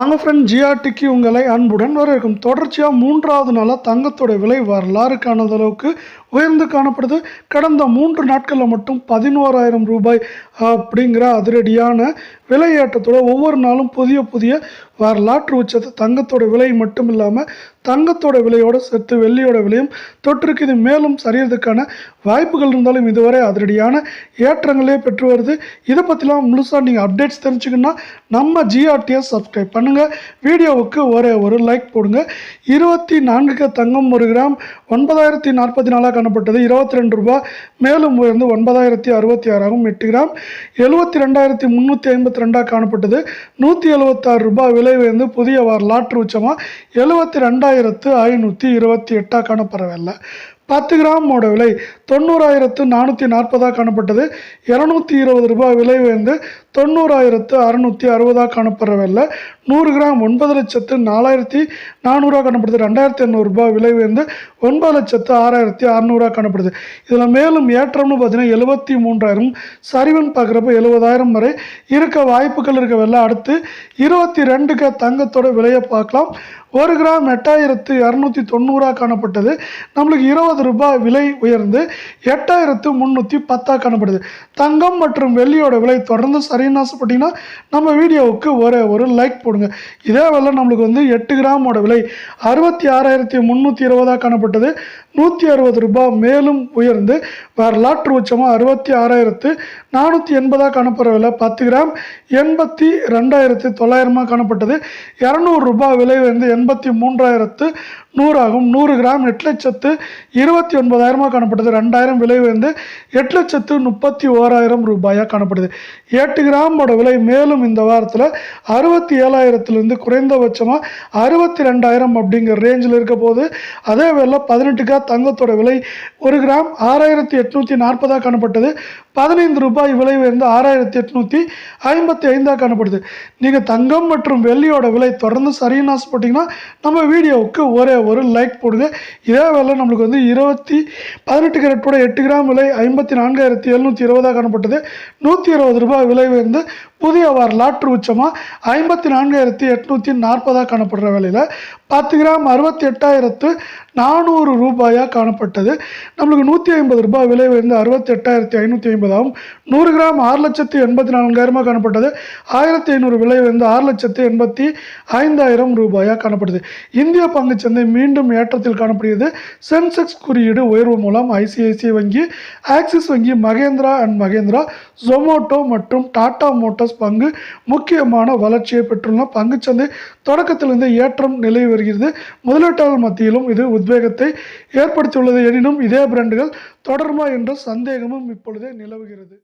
வாங்க ஃப்ரெண்ட் ஜிஆர்டிக்கு உங்களை அன்புடன் வரவேற்கும். தொடர்ச்சியாக மூன்றாவது நாளாக தங்கத்தோட விலை வரலாறு காணாத அளவுக்கு உயர்ந்து காணப்படுது. கடந்த மூன்று நாட்களில் மட்டும் பதினோராயிரம் ரூபாய் அப்படிங்கிற அதிரடியான விலையேற்றத்தோட ஒவ்வொரு நாளும் புதிய புதிய வரலாற்று உச்சத்தை தங்கத்தோட விலை மட்டும் இல்லாமல் தங்கத்தோட விலையோட சேர்த்து வெள்ளியோட விலையும் தொற்றுக்கு இது மேலும் சரியறதுக்கான வாய்ப்புகள் இருந்தாலும் இதுவரை அதிரடியான ஏற்றங்களே பெற்று வருது. இதை பற்றிலாம் முழுசாக நீங்கள் அப்டேட்ஸ் தெரிஞ்சுக்கணுன்னா நம்ம ஜிஆர்டிஎஸ் சப்ஸ்கிரைப் பண்ணுங்கள் வீடியோவுக்கு ஒரே ஒரு லைக் போடுங்க. இருபத்தி நான்குக்கு தங்கம் ஒரு கிராம் ஒன்பதாயிரத்தி நாற்பத்தி நாலாக காணப்பட்டது. இருபத்தி ரெண்டு ரூபா மேலும் உயர்ந்து ஒன்பதாயிரத்தி அறுபத்தி ஆறாகவும் எட்டு கிராம். எழுபத்தி ரெண்டாயிரத்தி முந்நூற்றி ஐம்பத்தி ரெண்டாக காணப்பட்டது. நூற்றி எழுபத்தாறு ரூபாய் விலை உயர்ந்து புதிய வரலாற்று உச்சமாக எழுபத்தி ரெண்டாயிரத்து ஐநூற்றி இருபத்தி எட்டாக காணப்படவில்லை. பத்து கிராமோட விலை தொண்ணூறாயிரத்து நானூற்றி நாற்பதாக காணப்பட்டது. இரநூத்தி இருபது ரூபாய் விலை உயர்ந்து தொண்ணூறாயிரத்து அறுநூற்றி அறுபதாக காணப்படவில்லை. நூறு கிராம் ஒன்பது லட்சத்து நாலாயிரத்தி நானூறுரூவா காணப்படுது. ரெண்டாயிரத்தி எண்ணூறுரூபா விலை உயர்ந்து ஒன்பது லட்சத்து ஆறாயிரத்தி அறநூறுவா காணப்படுது. இதில் மேலும் ஏற்றம்னு பார்த்தீங்கன்னா எழுபத்தி மூன்றாயிரம் சரிவன் பார்க்குறப்ப எழுபதாயிரம் வரை இருக்க வாய்ப்புகள் இருக்கவில்லை. அடுத்து இருபத்தி ரெண்டுக்கு தங்கத்தோட விலையை பார்க்கலாம். ஒரு கிராம் எட்டாயிரத்து இரநூத்தி தொண்ணூறாக காணப்பட்டது. நம்மளுக்கு இருபது ரூபாய் விலை உயர்ந்து எட்டாயிரத்து முந்நூற்றி பத்தாக காணப்படுது. தங்கம் மற்றும் வெள்ளியோட விலை தொடர்ந்து சரின்னு ஆசைப்பட்டீங்கன்னா நம்ம வீடியோவுக்கு ஒரே ஒரு லைக் போடுங்க. இதே வேலை நம்மளுக்கு வந்து எட்டு கிராமோட விலை அறுபத்தி ஆறாயிரத்தி முந்நூற்றி இருபதாக காணப்பட்டது. நூற்றி அறுபது ரூபாய் மேலும் உயர்ந்து வரலாற்று உச்சமாக அறுபத்தி ஆறாயிரத்து நானூற்றி எண்பதாக காணப்படுற விலை பத்து கிராம் எண்பத்தி ரெண்டாயிரத்து தொள்ளாயிரமாக காணப்பட்டது. இரநூறு ரூபாய் விலை வந்து எண்பத்தி மூன்றாயிரத்து நூறாகும். நூறு கிராம் எட்டு லட்சத்து இருபத்தி ஒன்பதாயிரமாக காணப்பட்டது ரெண்டாயிரம் விலை வந்து எட்டு லட்சத்து முப்பத்தி ஓராயிரம் ரூபாயாக காணப்படுது. எட்டு கிராமோட விலை மேலும் இந்த வாரத்தில் அறுபத்தி ஏழாயிரத்துலேருந்து குறைந்தபட்சமாக அறுபத்தி ரெண்டாயிரம் அப்படிங்கிற ரேஞ்சில் இருக்க போது அதே வேளை பதினெட்டுக்கா தங்கத்தோட விலை ஒரு கிராம் ஆறாயிரத்தி எட்நூற்றி நாற்பதாக காணப்பட்டது. பதினைந்து ரூபாய் விலை உயர்ந்து ஆறாயிரத்தி எட்நூற்றி ஐம்பத்தி ஐந்தாக காணப்படுது. நீங்கள் தங்கம் மற்றும் வெள்ளியோட விலை தொடர்ந்து சரின்னு ஆசைப்பட்டீங்கன்னா நம்ம வீடியோவுக்கு ஒரே ஒரு லைக் போடுங்க. இதே வேலை நம்மளுக்கு வந்து இருபத்தி பதினெட்டு கேரட்டோட எட்டு கிராம் விலை ஐம்பத்தி நான்காயிரத்தி எழுநூற்றி இருபதாக காணப்பட்டது. நூற்றி இருபது ரூபாய் விலை உயர்ந்து புதிய வரலாற்று உச்சமாக ஐம்பத்தி நான்காயிரத்தி எட்நூற்றி நாற்பதாக காணப்படுற விலையில் பத்து கிராம் அறுபத்தி எட்டாயிரத்து நானூறு ரூபாயாக காணப்பட்டது. நம்மளுக்கு நூற்றி ஐம்பது ரூபாய் விலை உயர்ந்து அறுபத்தி எட்டாயிரத்தி ஐநூற்றி ஐம்பதாகவும் நூறு கிராம் ஆறு லட்சத்தி எண்பத்தி நான்காயிரமாக காணப்பட்டது. ஆயிரத்தி ஐநூறு விலை உயர்ந்து ஆறு லட்சத்தி எண்பத்தி ஐந்தாயிரம் ரூபாயாக காணப்படுது. இந்திய பங்குச்சந்தை மீண்டும் ஏற்றத்தில் காணப்படுகிறது. சென்செக்ஸ் குறியீடு உயர்வு மூலம் ஐசிஐசிஐ வங்கி ஆக்சிஸ் வங்கி மகேந்திரா அண்ட் மகேந்திரா ஜொமோட்டோ மற்றும் டாடா மோட்டார்ஸ் பங்கு முக்கியமான வளர்ச்சியை பெற்றுள்ள பங்குச்சந்தை தொடக்கத்திலிருந்து ஏற்றம் நிலவி வருகிறது. முதலீட்டாளர் மத்தியிலும் இது உத்வேகத்தை ஏற்படுத்தியுள்ளது. எனினும் இதே பிராண்டுகள் தொடருமா என்ற சந்தேகமும் இப்பொழுதே நிலவுகிறது.